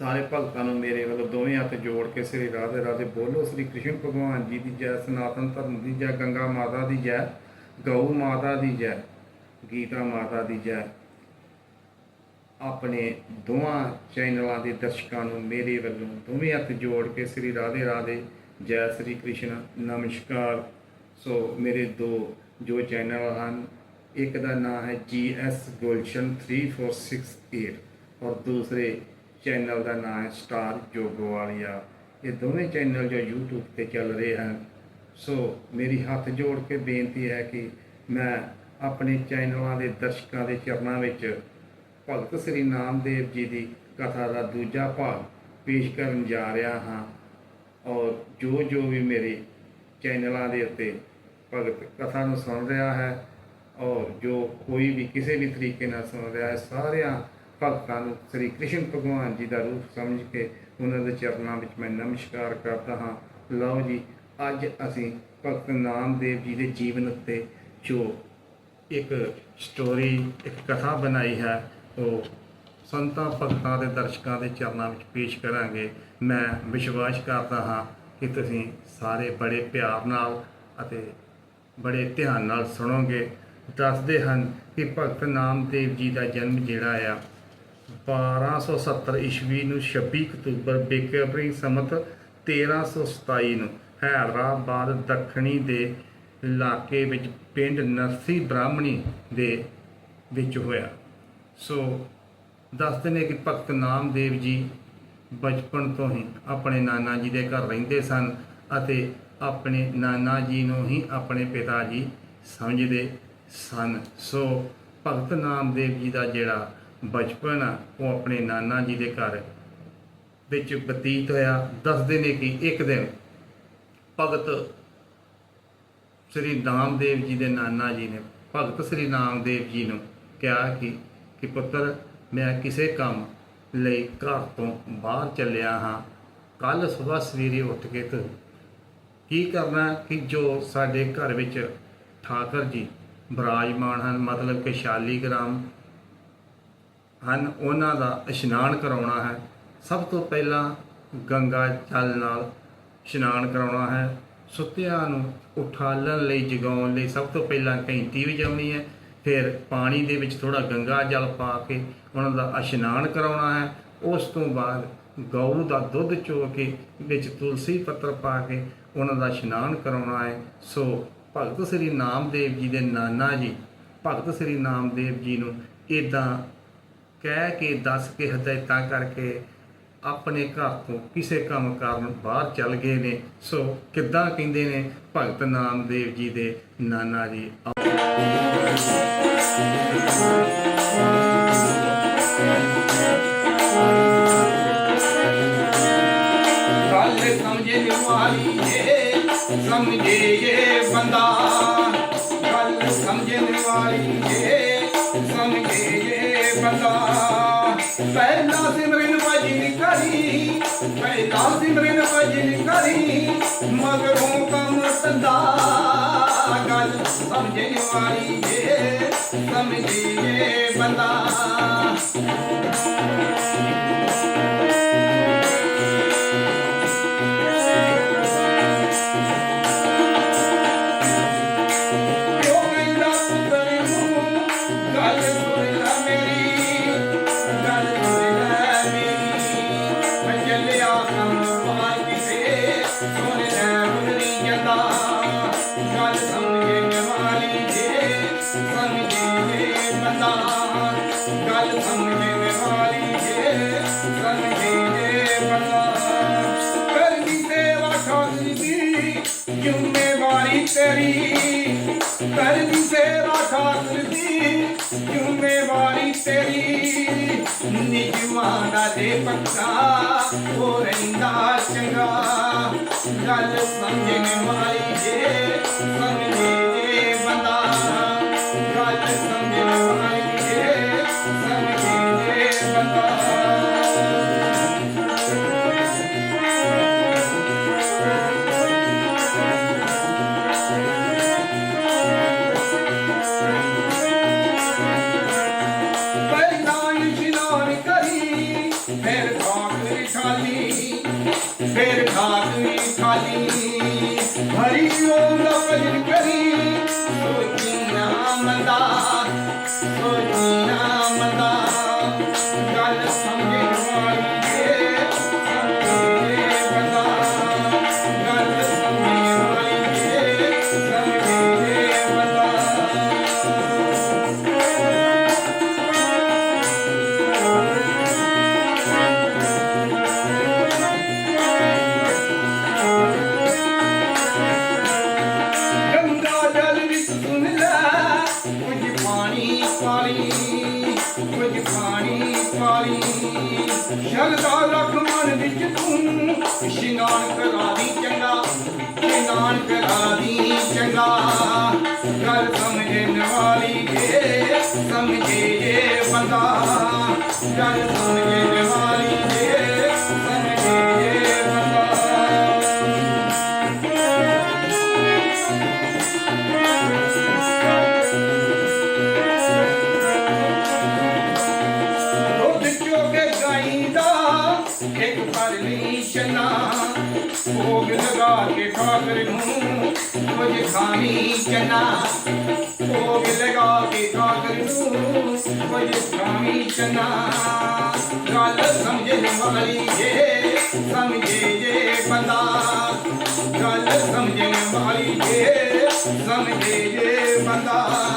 ਸਾਰੇ ਭਗਤਾਂ ਨੂੰ ਮੇਰੇ ਵੱਲੋਂ ਦੋਵੇਂ ਹੱਥ ਜੋੜ ਕੇ ਸ੍ਰੀ ਰਾਧੇ ਰਾਧੇ ਬੋਲੋ, ਸ੍ਰੀ ਕ੍ਰਿਸ਼ਨ ਭਗਵਾਨ ਜੀ ਦੀ ਜੈ, ਸਨਾਤਨ ਧਰਮ ਦੀ ਜੈ, ਗੰਗਾ ਮਾਤਾ ਦੀ ਜੈ, ਗਊ ਮਾਤਾ ਦੀ ਜੈ, ਗੀਤਾ ਮਾਤਾ ਦੀ ਜੈ। ਆਪਣੇ ਦੋਵਾਂ ਚੈਨਲਾਂ ਦੇ ਦਰਸ਼ਕਾਂ ਨੂੰ ਮੇਰੇ ਵੱਲੋਂ ਦੋਵੇਂ ਹੱਥ ਜੋੜ ਕੇ ਸ੍ਰੀ ਰਾਧੇ ਰਾਧੇ, ਜੈ ਸ੍ਰੀ ਕ੍ਰਿਸ਼ਨ। ਨਮਸਕਾਰ। ਸੋ ਮੇਰੇ ਦੋ ਜੋ ਚੈਨਲ ਹਨ, ਇੱਕ ਦਾ ਨਾਮ ਹੈ GS ਗੁਲਸ਼ਨ 3468 ਔਰ ਦੂਸਰੇ ਚੈਨਲ ਦਾ ਨਾਮ ਹੈ ਸਟਾਰ ਜੋਗੋ ਵਾਲੀਆ ਇਹ ਦੋਵੇਂ ਚੈਨਲ ਜੋ YouTube ਤੇ ਚੱਲ ਰਹੇ ਹਨ। ਸੋ ਮੇਰੀ ਹੱਥ ਜੋੜ ਕੇ ਬੇਨਤੀ ਹੈ ਕਿ ਮੈਂ ਆਪਣੇ ਚੈਨਲਾਂ ਦੇ ਦਰਸ਼ਕਾਂ ਦੇ ਚਰਨਾਂ ਵਿੱਚ ਭਗਤ ਸ੍ਰੀ ਨਾਮਦੇਵ ਜੀ ਦੀ ਕਥਾ ਦਾ ਦੂਜਾ ਭਾਗ ਪੇਸ਼ ਕਰਨ ਜਾ ਰਿਹਾ ਹਾਂ ਔਰ ਜੋ ਜੋ ਵੀ ਮੇਰੇ ਚੈਨਲਾਂ ਦੇ ਉੱਤੇ ਭਗਤ ਕਥਾ ਨੂੰ ਸੁਣ ਰਿਹਾ ਹੈ ਔਰ ਜੋ ਕੋਈ ਵੀ ਕਿਸੇ ਵੀ ਤਰੀਕੇ ਨਾਲ ਸੁਣ ਰਿਹਾ ਹੈ, ਸਾਰਿਆਂ ਭਗਤਾਂ ਨੂੰ ਸ੍ਰੀ ਕ੍ਰਿਸ਼ਨ ਭਗਵਾਨ ਜੀ ਦਾ ਰੂਪ ਸਮਝ ਕੇ ਉਹਨਾਂ ਦੇ ਚਰਨਾਂ ਵਿੱਚ ਮੈਂ ਨਮਸਕਾਰ ਕਰਦਾ ਹਾਂ। ਲਓ ਜੀ, ਅੱਜ ਅਸੀਂ ਭਗਤ ਨਾਮਦੇਵ ਜੀ ਦੇ ਜੀਵਨ ਉੱਤੇ ਜੋ ਇੱਕ ਸਟੋਰੀ ਇੱਕ ਕਥਾ ਬਣਾਈ ਹੈ, ਉਹ ਸੰਤਾਂ ਭਗਤਾਂ ਦੇ ਦਰਸ਼ਕਾਂ ਦੇ ਚਰਨਾਂ ਵਿੱਚ ਪੇਸ਼ ਕਰਾਂਗੇ। ਮੈਂ ਵਿਸ਼ਵਾਸ ਕਰਦਾ ਹਾਂ ਕਿ ਤੁਸੀਂ ਸਾਰੇ ਬੜੇ ਪਿਆਰ ਨਾਲ ਅਤੇ ਬੜੇ ਧਿਆਨ ਨਾਲ ਸੁਣੋਗੇ। ਦੱਸਦੇ ਹਨ ਕਿ ਭਗਤ ਨਾਮਦੇਵ ਜੀ ਦਾ ਜਨਮ ਜਿਹੜਾ ਆ 1270 ਈਸਵੀ ਨੂੰ 26 ਅਕਤੂਬਰ ਬੇਕਬਰੀ ਸਮਤ 1327 ਨੂੰ ਹੈਦਰਾਬਾਦ ਦੱਖਣੀ ਦੇ ਇਲਾਕੇ ਵਿੱਚ ਪਿੰਡ ਨਰਸੀ ਬ੍ਰਾਹਮਣੀ ਦੇ ਵਿੱਚ ਹੋਇਆ। ਸੋ ਦੱਸਦੇ ਨੇ ਕਿ ਭਗਤ ਨਾਮਦੇਵ ਜੀ ਬਚਪਨ ਤੋਂ ਹੀ ਆਪਣੇ ਨਾਨਾ ਜੀ ਦੇ ਘਰ ਰਹਿੰਦੇ ਸਨ ਅਤੇ ਆਪਣੇ ਨਾਨਾ ਜੀ ਨੂੰ ਹੀ ਆਪਣੇ ਪਿਤਾ ਜੀ ਸਮਝਦੇ ਸਨ। ਸੋ ਭਗਤ ਨਾਮਦੇਵ ਜੀ ਦਾ ਜਿਹੜਾ ਬਚਪਨ ਆ, ਉਹ ਆਪਣੇ ਨਾਨਾ ਜੀ ਦੇ ਘਰ ਵਿੱਚ ਬਤੀਤ ਹੋਇਆ। ਦੱਸਦੇ ਨੇ ਕਿ ਇੱਕ ਦਿਨ ਭਗਤ ਸ੍ਰੀ ਨਾਮਦੇਵ ਜੀ ਦੇ ਨਾਨਾ ਜੀ ਨੇ, ਭਗਤ ਸ੍ਰੀ ਨਾਮਦੇਵ ਜੀ ਨੂੰ ਕਿਹਾ ਕਿ ਕਿ ਪੁੱਤਰ, ਮੈਂ ਕਿਸੇ ਕੰਮ ਲਈ ਘਰ ਤੋਂ ਬਾਹਰ ਚੱਲਿਆ ਹਾਂ। ਕੱਲ ਸਵੇਰ ਸਵੇਰੇ ਉੱਠ ਕੇ ਤੂੰ ਕੀ ਕਰਨਾ ਕਿ ਜੋ ਸਾਡੇ ਘਰ ਵਿੱਚ ਠਾਕਰ ਜੀ ਬਿਰਾਜਮਾਨ ਹਨ, ਮਤਲਬ ਕਿ ਸ਼ਾਲੀਗ੍ਰਾਮ ਹਨ। ਉਹਨਾਂ ਦਾ ਇਸ਼ਨਾਨ ਕਰਾਉਣਾ ਹੈ। ਸਭ ਤੋਂ ਪਹਿਲਾਂ ਗੰਗਾ ਜਲ ਨਾਲ ਇਸ਼ਨਾਨ ਕਰਾਉਣਾ ਹੈ। ਸੁੱਤਿਆਂ ਨੂੰ ਉਠਾਲਣ ਲਈ, ਜਗਾਉਣ ਲਈ ਸਭ ਤੋਂ ਪਹਿਲਾਂ ਘੰਟੀ ਵਜਾਉਣੀ ਹੈ। ਫਿਰ ਪਾਣੀ ਦੇ ਵਿੱਚ ਥੋੜਾ ਗੰਗਾ ਜਲ ਪਾ ਕੇ ਉਹਨਾਂ ਦਾ ਇਸ਼ਨਾਨ ਕਰਾਉਣਾ ਹੈ। ਉਸ ਤੋਂ ਬਾਅਦ ਗਊ ਦਾ ਦੁੱਧ ਚੋ ਕੇ ਵਿੱਚ ਤੁਲਸੀ ਪੱਤਰ ਪਾ ਕੇ ਉਹਨਾਂ ਦਾ ਇਸ਼ਨਾਨ ਕਰਾਉਣਾ ਹੈ। ਸੋ ਭਗਤ ਸ੍ਰੀ ਨਾਮਦੇਵ ਜੀ ਦੇ ਨਾਨਾ ਜੀ, ਭਗਤ ਸ੍ਰੀ ਨਾਮਦੇਵ ਜੀ ਨੂੰ ਇਦਾਂ ਕਹਿ ਕੇ, ਦੱਸ ਕੇ ਹਦਾਇਤਾਂ ਕਰਕੇ ਆਪਣੇ ਘਰ ਤੋਂ ਕਿਸੇ ਕੰਮ ਕਾਰਨ ਬਾਹਰ ਚੱਲ ਗਏ ਨੇ। ਸੋ ਕਿੱਦਾਂ ਕਹਿੰਦੇ ਨੇ, ਭਗਤ ਨਾਮਦੇਵ ਜੀ ਦੇ ਨਾਨਾ ਜੀ। ਗੱਲ ਸਮਝੇ ਵਾਲੀ ਏ, ਸਮਝੇ ਇਹ ਬੰਦਾ। ਗੱਲ ਸਮਝੇ ਵਾਲੀ ਏ, ਸਮਝੇ ਇਹ ਬੰਦਾ। ਪਹਿਲਾ ਸਿਮਰਨ ਭਜਨ ਕਰੀ ਪਹਿਲਾ ਸਿਮਰਨ ਭਜਨ ਕਰੀ ਮਗਰੋਂ ਕੰਮ ਤੰਦਾ ਗੱਲ ਸਮਝੇ ਵਾਲੀ ਏ ਸਮਝੀਏ ਇਹ ਬੰਦਾ। ਸਮਝੇ ਬੰਦਾ ਕਰਦੀ ਸੇਵਾ ਖਾਲੀ ਦੀ, ਜ਼ਿੰਮੇਵਾਰੀ ਤੇਰੀ। ਕਰਦੀ ਸੇਵਾ ਖਾਤਰ ਜ਼ਿੰਮੇਵਾਰੀ ਤੇਰੀ। ਨਿਜਵਾਨਾ ਦੇ ਪੱਕਾ ਹੋ ਰਹਿੰਦਾ ਚੰਗਾ। ਗੱਲ ਸਮਝਣ ਵਾਲੀ ਜੇ, ਸਮਝੇ ਫਿਰ ਖਾਕ ਵੀ ਖਾਲੀ। ਹਰੀ ਓਮ ਦਾ ਭਜਨ ਕਰੀ। ਸੋਚੀ ਨਾ ਮੰਦਾ ਸੋਚੀ ਨਾ ਮੰਦਾ ਗੱਲ ਸਮਝੇ ਪਾਣੀ ਕੁਝ ਪਾਣੀ। ਪਾਲੀ ਸ਼ਰਦਾ ਰੱਖ ਮਨ ਵਿੱਚ ਤੂੰ। ਇਸ਼ਨਾਨ ਕਰਾ ਦੀ ਚੰਗਾ ਇਸ਼ਨਾਨ ਕਰਾ ਦੀ ਚੰਗਾ। ਗੱਲ ਸਮਝਣ ਵਾਲੀ ਏ ਸਮਝੇ ਜੇ ਬੰਦਾ। ਕਰ ਸਮਝਣ को के लॻा हूँ तुझे खानी चना। को के लॻा हूँ तुझे खानी चना। ग़लमणी हे बंदी। हे बदार